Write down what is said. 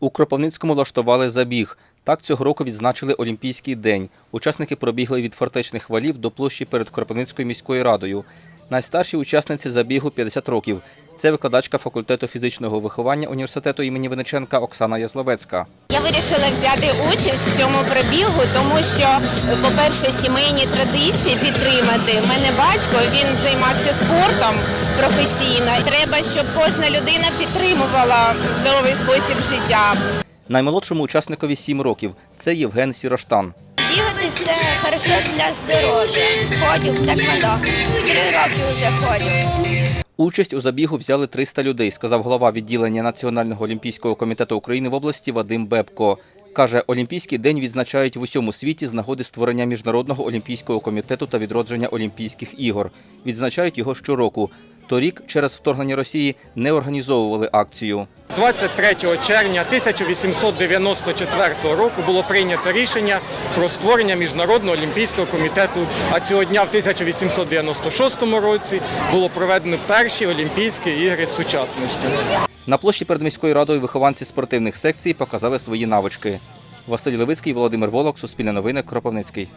У Кропивницькому влаштували забіг. Так цього року відзначили Олімпійський день. Учасники пробігли від фортечних валів до площі перед Кропивницькою міською радою. Найстаршій учасниці забігу 50 років. Це викладачка факультету фізичного виховання університету імені Винниченка Оксана Язловецька. Я вирішила взяти участь в цьому пробігу, тому що, по-перше, сімейні традиції підтримати. У мене батько він займався спортом професійно. Треба, щоб кожна людина підтримувала здоровий спосіб життя. Наймолодшому учасникові 7 років. Це Євген Сіроштан. Бігати це хорошо для здоров'я. Ходю в таквандо. Три роки вже ходю. Участь у забігу взяли 300 людей, сказав голова відділення Національного олімпійського комітету України в області Вадим Бебко. Каже, Олімпійський день відзначають в усьому світі з нагоди створення Міжнародного олімпійського комітету та відродження Олімпійських ігор. Відзначають його щороку. Торік через вторгнення Росії не організовували акцію. 23 червня 1894 року було прийнято рішення про створення Міжнародного олімпійського комітету. А цього дня в 1896 році було проведено перші Олімпійські ігри сучасності. На площі перед міською радою вихованці спортивних секцій показали свої навички. Василь Левицький, Володимир Волок, Суспільне новини, Кропивницький.